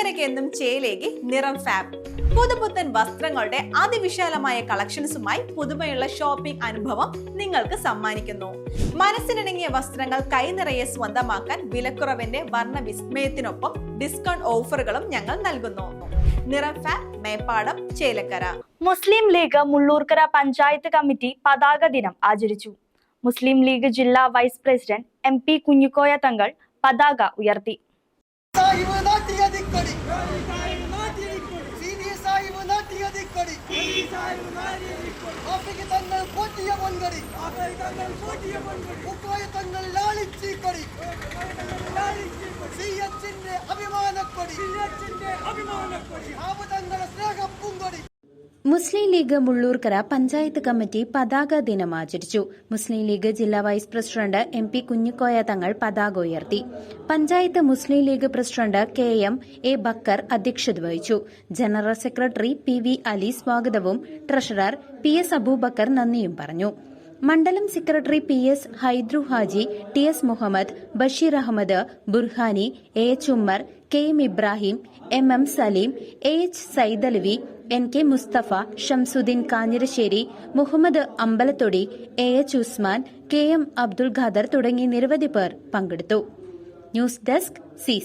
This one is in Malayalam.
ചേലക്കരയ്ക്ക് ചേലേകി നിറം ഫാബ്. പുതുപുത്തൻ വസ്ത്രങ്ങളുടെ അതിവിശാലമായ കളക്ഷൻസുമായി പുതുമയുള്ള ഷോപ്പിംഗ് അനുഭവം നിങ്ങൾക്ക് സമ്മാനിക്കുന്നു. മനസ്സിനിണങ്ങിയ വസ്ത്രങ്ങൾ കൈനിറയെ സ്വന്തമാക്കാൻ വിലക്കുറവിന്റെ വർണ വിസ്മയത്തിനൊപ്പം ഡിസ്കൗണ്ട് ഓഫറുകളും ഞങ്ങൾ നൽകുന്നു. നിറം ഫാബ് മേപ്പാടം ചേലക്കര. മുസ്ലിം ലീഗ് മുള്ളൂർക്കര പഞ്ചായത്ത് കമ്മിറ്റി പതാക ദിനം ആചരിച്ചു. മുസ്ലിം ലീഗ് ജില്ലാ vice president M P Kunhikoya Thangal പതാക ഉയർത്തി. നാട്ടിയതിക്കൊടി സീനിയർ സാഹിബ് നാട്ടിയതിക്കൊടി. ആഫ്രിക്ക തങ്ങൾ പോറ്റിയ പൊൻകൊടി. മുക്കോയ തങ്ങൾ ലാളിച്ചിക്കൊടി. സി എച്ചിന്റെ അഭിമാനക്കൊടി. ആപ തങ്ങളുടെ സ്നേഹപ്പൂങ്കൊടി മുസ്ലിം ലീഗ് മുള്ളൂർക്കര പഞ്ചായത്ത് കമ്മിറ്റി പതാക ദിനം ആചരിച്ചു. മുസ്ലിം ലീഗ് ജില്ലാ vice president M P Kunhikoya Thangal പതാക ഉയർത്തി. Panchayat Muslim League president K M A Bakker അധ്യക്ഷത വഹിച്ചു. General secretary P V Ali സ്വാഗതവും ട്രഷറർ പി എസ് അബൂബക്കർ നന്ദിയും പറഞ്ഞു. മണ്ഡലം secretary P S Haidru Haji T S Muhammad Basheer Ahammed Burhani A H Ummer K M Ibrahim M M Saleem A H Saidalavi N K Musthafa Shamsudheen Kanhirassery Muhammad Ambalathody A H Usman K M Abdul Khader തുടങ്ങി നിരവധി പേർ പങ്കെടുത്തു. News desk C